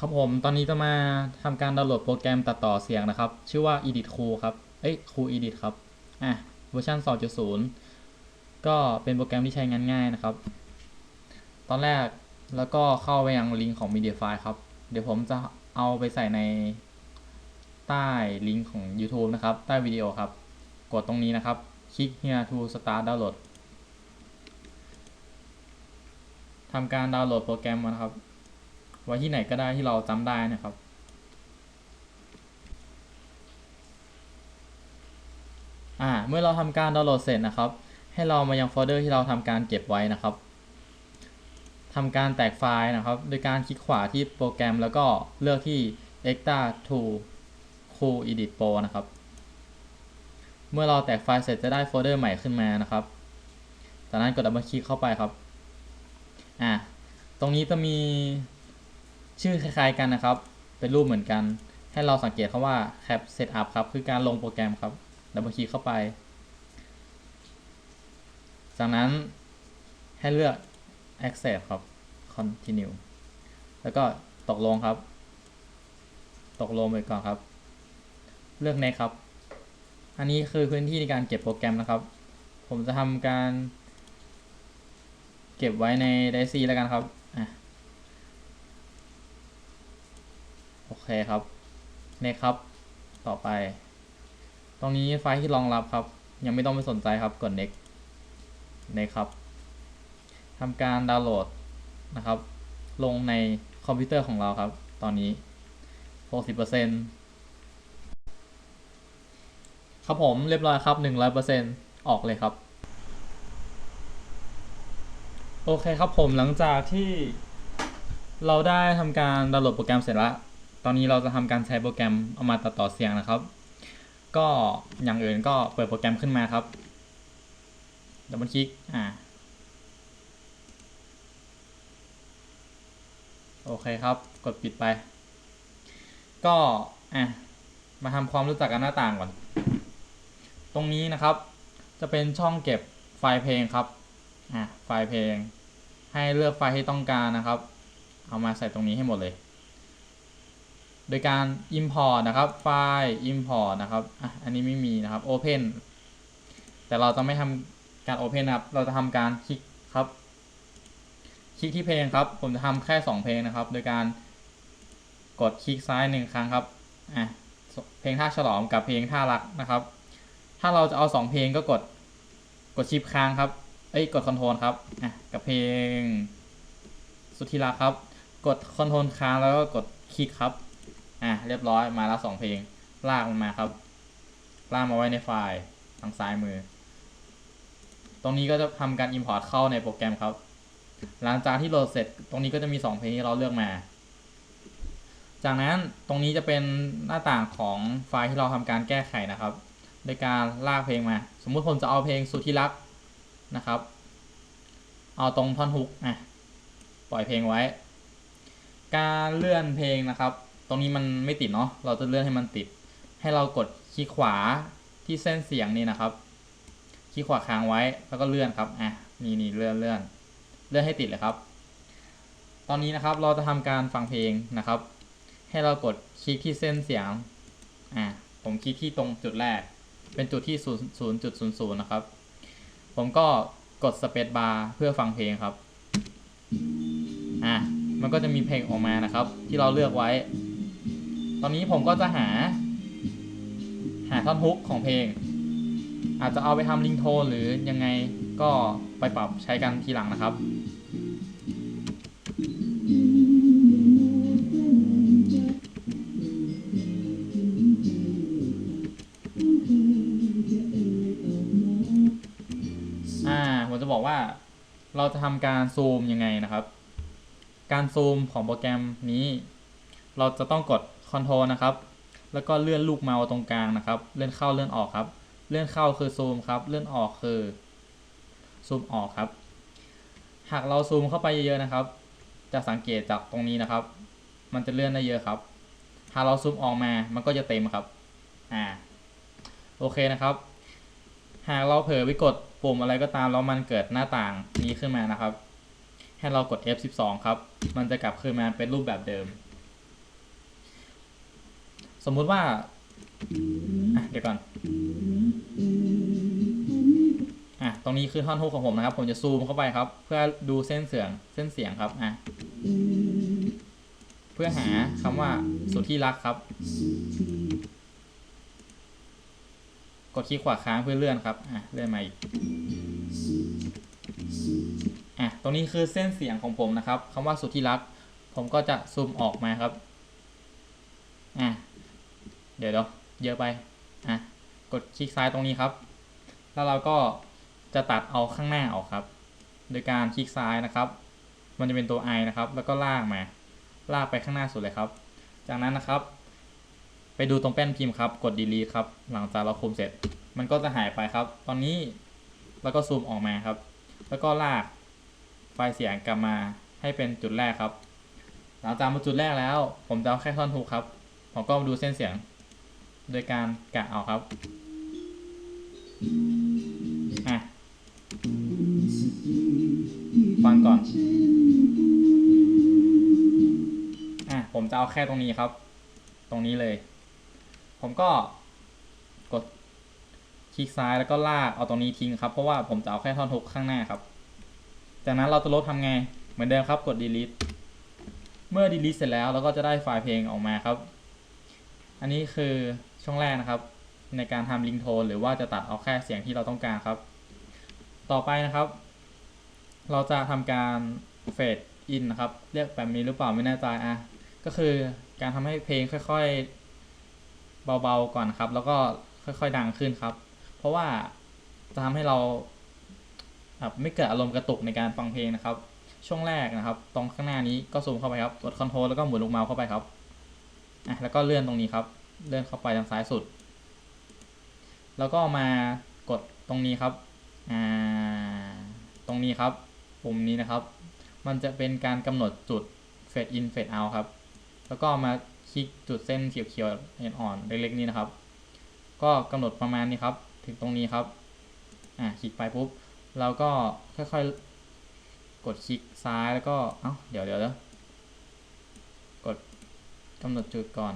ครับผม ตอนนี้จะมาทำการดาวน์โหลดโปรแกรมตัดต่อเสียงนะครับ ชื่อว่า Edit Cool ครับ เอ้ย Cool Edit ครับ อะ เวอร์ชัน2.0 ก็เป็นโปรแกรมที่ใช้งานง่ายนะครับ ตอนแรกแล้วก็เข้าไปยังลิงก์ของ Mediafire ครับ เดี๋ยวผมจะเอาไปใส่ในใต้ลิงก์ของ YouTube นะครับ ใต้วิดีโอครับ กดตรงนี้นะครับ คลิก here to start download ทำการดาวน์โหลดโปรแกรมมานะครับ ไว้ที่ไหนก็ได้ที่เราจำได้นะครับ อ่า เมื่อเราทำการดาวน์โหลดเสร็จนะครับ ให้เรามายังโฟลเดอร์ที่เราทำการเก็บไว้นะครับทำการแตกไฟล์นะครับ โดยการคลิกขวาที่โปรแกรมแล้วก็เลือกที่ Extra to Cool Edit Pro นะครับ เมื่อเราแตกไฟล์เสร็จจะได้โฟลเดอร์ใหม่ขึ้นมานะครับ จากนั้นกดดับเบิลคลิกเข้าไปครับ อ่า ตรงนี้จะมี ชื่อคล้ายๆกันนะครับ เป็นรูปเหมือนกัน ให้เราสังเกตคาว่า cap setup ครับ คือการลงโปรแกรมครับดับเบิลคลิกเข้าไป จากนั้นให้เลือก accept ครับ continue แล้วก็ตกลงครับ ตกลงไปก่อนครับ เลือก next ครับ อันนี้คือพื้นที่ในการเก็บโปรแกรมนะครับ ผมจะทำการ เก็บไว้ใน d i c แล้วกันครับ อะ โอ เคครับ next ครับ ต่อไป ตรงนี้ไฟล์ที่รองรับครับ ยังไม่ต้องไปสนใจครับ กด next next ครับทำการดาวน์โหลดนะครับ ลงในคอมพิวเตอร์ของเราครับ ตอนนี้ 60%ครับผมเรียบร้อยครับ 100%ออกเลยครับ โอเคครับผมหลังจากที่เราได้ทำการดาวน์โหลดโปรแกรมเสร็จแล้ว ตอนนี้เราจะทำการใช้โปรแกรมเอามาตัดต่อเสียงนะครับ ก็อย่างอื่นก็เปิดโปรแกรมขึ้นมาครับดับเบิลคลิกอ่าโอเคครับ กดปิดไป ก็อะมาทำความรู้จักกันหน้าต่างก่อน ตรงนี้นะครับ จะเป็นช่องเก็บไฟล์เพลงครับอะไฟล์เพลง ให้เลือกไฟล์ที่ต้องการนะครับ เอามาใส่ตรงนี้ให้หมดเลย โดยการ import นะครับ ไฟล์ import นะครับอะอันนี้ไม่มีนะครับ open แต่เราจะไม่ทำการ open นะครับ เราจะทำการคลิกครับ คลิกที่เพลงครับ ผมจะทำแค่ 2 เพลงนะครับ โดยการกดคลิกซ้ายหนึ่งครั้งครับอะเพลงท่าฉลองกับเพลงท่ารักนะครับ ถ้าเราจะเอา 2 เพลงก็กดกดชิปค้างครับ เอ้ย กดคอนโทรลครับ อะ กับเพลง สุดที่รักครับ กดคอนโทรลค้างแล้วก็กดคลิกครับ อะเรียบร้อยมาแล้วสองเพลง ลากมันมาครับ ลากมาไว้ในไฟล์ทางซ้ายมือ ตรงนี้ก็จะทำการ Import เข้าในโปรแกรมครับ หลังจากที่โหลดเสร็จ ตรงนี้ก็จะมี 2 เพลงที่เราเลือกมา จากนั้นตรงนี้จะเป็นหน้าต่างของไฟล์ที่เราทำการแก้ไขนะครับ โดยการลากเพลงมา สมมุติผมจะเอาเพลงสุดที่รักนะครับ เอาตรงท่อนฮุกอะปล่อยเพลงไว้ การเลื่อนเพลงนะครับ ตรงนี้มันไม่ติดเนาะเราจะเลื่อนให้มันติด ให้เรากดคลิกขวาที่เส้นเสียงนี่นะครับคลิกขวาค้างไว้แล้วก็เลื่อนครับอะนี่นี่เลื่อนเลื่อนเลื่อนให้ติดเลยครับ ตอนนี้นะครับเราจะทำการฟังเพลงนะครับ ให้เรากดคลิกที่เส้นเสียงอะผมคลิกที่ตรงจุดแรก เป็นจุดที่0.00นะครับ ผมก็กดสเปซบาร์เพื่อฟังเพลงครับอะมันก็จะมีเพลงออกมานะครับ ที่เราเลือกไว้ อนนี้ผมก็จะหา หาท่อนฮุกของเพลง อาจจะเอาไปทำลิงโทนหรือยังไงก็ไปปรับใช้กันทีหลังนะครับอ่าผมจะบอกว่าเราจะทำการซูมยังไงนะครับ การซูมของโปรแกรมนี้ เราจะต้องกด Ctrl นะครับ แล้วก็เลื่อนลูกเมาส์ตรงกลางนะครับ เลื่อนเข้าเลื่อนออกครับ เลื่อนเข้าคือซูมครับ เลื่อนออกคือซูมออกครับ หากเราซูมเข้าไปเยอะๆนะครับ จะสังเกตจากตรงนี้นะครับ มันจะเลื่อนได้เยอะครับ หากเราซูมออกมา มันก็จะเต็มครับ อ่า โอเคนะครับ หากเราเผลอไปกดปุ่มอะไรก็ตามแล้วมันเกิดหน้าต่างนี้ขึ้นมานะครับ ให้เรากด F12 ครับ มันจะกลับคืนมาเป็นรูปแบบเดิม สมมุติว่าเดี๋ยวก่อนอะตรงนี้คือท่อนฮุกของผมนะครับ ผมจะซูมเข้าไปครับ เพื่อดูเส้นเสียงเส้นเสียงครับอะเพื่อหาคำว่าสุดที่รักครับ กดคลิกขวาค้างเพื่อเลื่อนครับอะเลื่อนมาอีกอะตรงนี้คือเส้นเสียงของผมนะครับคำว่าสุดที่รัก ผมก็จะซูมออกมาครับอะ เดี๋ยวเดี๋ยวเยอะไปอะกดคลิกซ้ายตรงนี้ครับ แล้วเราก็จะตัดเอาข้างหน้าออกครับ โดยการคลิกซ้ายนะครับ มันจะเป็นตัว i นะครับ แล้วก็ลากมา ลากไปข้างหน้าสุดเลยครับ จากนั้นนะครับ ไปดูตรงแป้นพิมพ์ครับ กด delete ครับ หลังจากเราคุมเสร็จ มันก็จะหายไปครับ ตอนนี้แล้วก็ซูมออกมาครับ แล้วก็ลากไฟล์เสียงกลับมาให้เป็นจุดแรกครับ หลังจากมาจุดแรกแล้ว ผมจะเอาแค่ท่อนฮุกครับ ผมก็มาดูเส้นเสียง โดยการกะเอาครับ อะ ฟังก่อน อะ ผมจะเอาแค่ตรงนี้ครับ ตรงนี้เลย ผมก็กดคลิกซ้ายแล้วก็ลากเอาตรงนี้ทิ้งครับ เพราะว่าผมจะเอาแค่ท่อนฮุกข้างหน้าครับ จากนั้นเราจะลบทำไง เหมือนเดิมครับ กด delete เมื่อ delete เสร็จแล้วเราก็จะได้ไฟล์เพลงออกมาครับ อันนี้คือ ช่วงแรกนะครับ ในการทำลิงโทนหรือว่าจะตัดเอาแค่เสียงที่เราต้องการครับ ต่อไปนะครับ เราจะทำการเฟดอินนะครับ เรียกแบบนี้หรือเปล่าไม่แน่ใจอะก็คือการทำให้เพลงค่อยๆ เบาๆก่อนครับ แล้วก็ค่อยๆดังขึ้นครับ เพราะว่าจะทำให้เราแบบไม่เกิดอารมณ์กระตุกในการฟังเพลงนะครับ ช่วงแรกนะครับ ตรงข้างหน้านี้ก็ซูมเข้าไปครับกดคอนโทรลแล้วก็หมุนลูกเมาส์เข้าไปครับอะแล้วก็เลื่อนตรงนี้ครับ เลื่อนเข้าไปทางซ้ายสุด แล้วก็มากดตรงนี้ครับอ่าตรงนี้ครับ ปุ่มนี้นะครับ มันจะเป็นการกำหนดจุด fade in fade out ครับ แล้วก็มาคลิกจุดเส้นเขียวๆเอ่อนเล็กๆนี้นะครับ ก็กำหนดประมาณนี้ครับ ถึงตรงนี้ครับอ่าคลิกไปปุ๊บเราก็ค่อยๆ กดคลิกซ้ายแล้วก็ เอ้า เดี๋ยวเดี๋ยวเดี๋ยวกดกำหนดจุดก่อน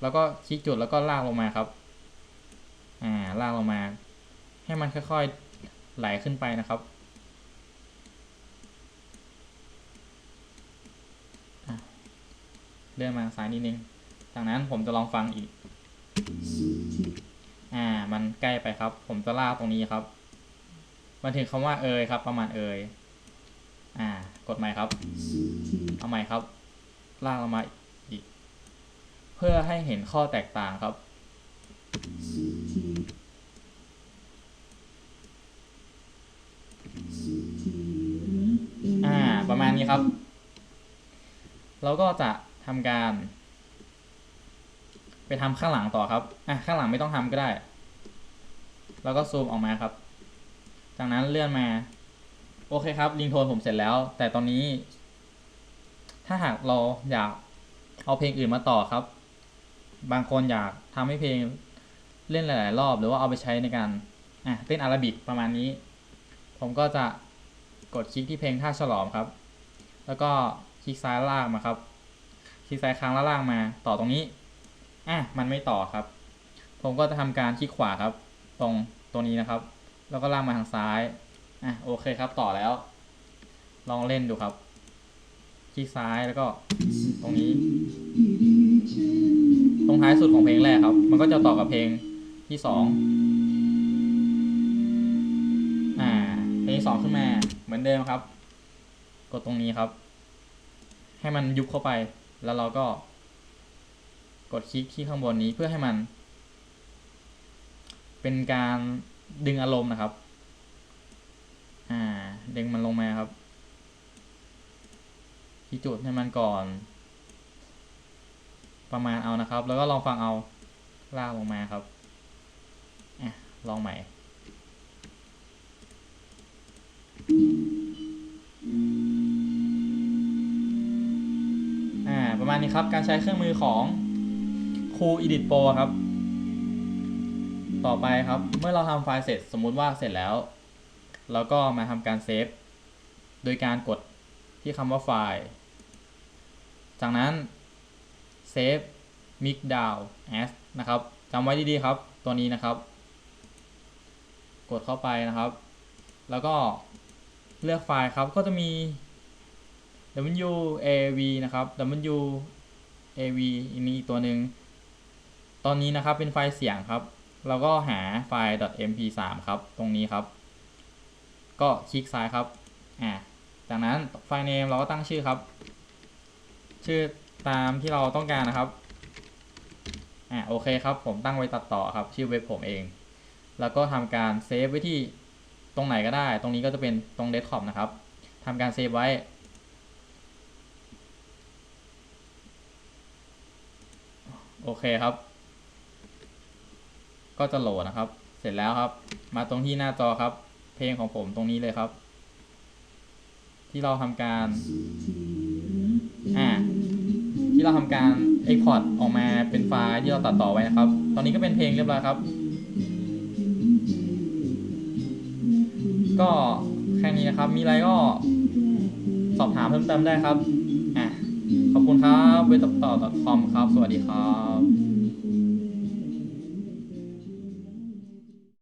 แล้วก็คลิกจุดแล้วก็ลากลงมาครับ อ่าลากลงมา ให้มันค่อยๆไหลขึ้นไปนะครับเลื่อนมาซ้ายนิดนึง จากนั้นผมจะลองฟังอีก อ่า มันใกล้ไปครับ ผมจะลากตรงนี้ครับ มันถึงคำว่าเอยครับ ประมาณเอยอ่า กดใหม่ครับ เอาใหม่ครับ ลากลงมา เพื่อให้เห็นข้อแตกต่างครับ อ่า ประมาณนี้ครับ เราก็จะทำการ ไปทำข้างหลังต่อครับ อะข้างหลังไม่ต้องทำก็ได้ แล้วก็ซูมออกมาครับ จากนั้นเลื่อนมา โอเคครับลิงโทนผมเสร็จแล้ว แต่ตอนนี้ ถ้าหากเราอยากเอาเพลงอื่นมาต่อครับ บางคนอยากทำให้เพลงเล่นหลาย ๆ รอบหรือว่าเอาไปใช้ในการอะเต้นอาราบิกประมาณนี้ ผมก็จะกดคลิกที่เพลงท่าฉลอมครับ แล้วก็คลิกซ้ายล่างมาครับ คลิกซ้ายค้างแล้วล่างมาต่อตรงนี้อะมันไม่ต่อครับ ผมก็จะทำการคลิกขวาครับ ตรงตัวนี้นะครับ แล้วก็ล่างมาทางซ้ายอะโอเคครับต่อแล้ว ลองเล่นดูครับ คลิกซ้ายแล้วก็ตรงนี้ ตรงท้ายสุดของเพลงแรกครับ มันก็จะต่อกับเพลงที่สองอ่า เพลงที่สองขึ้นมา เหมือนเดิมครับ กดตรงนี้ครับ ให้มันยุบเข้าไป แล้วเราก็ กดคลิกที่ข้างบนนี้เพื่อให้มัน เป็นการดึงอารมณ์นะครับ อ่า ดึงมันลงมาครับที่จุดให้มันก่อน ประมาณเอานะครับ แล้วก็ลองฟังเอาลากลงมาครับอะลองใหม่ประมาณนี้ครับ การใช้เครื่องมือของ Cool Edit Pro ครับ ต่อไปครับ เมื่อเราทำไฟล์เสร็จสมมุติว่าเสร็จแล้ว เราก็มาทำการเซฟ โดยการกดที่คำว่าไฟล์ จากนั้น เซฟ mix down as นะครับจำไว้ดีๆครับตัวนี้นะครับ กดเข้าไปนะครับ แล้วก็เลือกไฟล์ครับก็จะมี wav นะครับ wav อันนี้อีกตัวหนึ่งตอนนี้นะครับเป็นไฟล์เสียงครับเราก็หาไฟล์ .mp3 ครับ ตรงนี้ครับ ก็คลิกซ้ายครับอ่าจากนั้นไฟล์ name เราก็ตั้งชื่อครับ ชื่อ ตามที่เราต้องการนะครับอ่าโอเคครับ ผมตั้งไว้ตัดต่อครับ ชื่อเว็บผมเอง แล้วก็ทำการเซฟไว้ที่ตรงไหนก็ได้ ตรงนี้ก็จะเป็นตรงเดสก์ท็อปนะครับทำการเซฟไว้โอเคครับ ก็จะโหลดนะครับ เสร็จแล้วครับ มาตรงที่หน้าจอครับ เพลงของผมตรงนี้เลยครับ ที่เราทำการ อ่า ที่เราทำการ Export ออกมาเป็นไฟล์ที่เราตัดต่อไว้นะครับ ตอนนี้ก็เป็นเพลงเรียบร้อยครับ ก็แค่นี้นะครับ มีอะไรก็สอบถามเพิ่มเติมได้ครับ อะ ขอบคุณครับเว็บต่อ .com ครับ สวัสดีครับ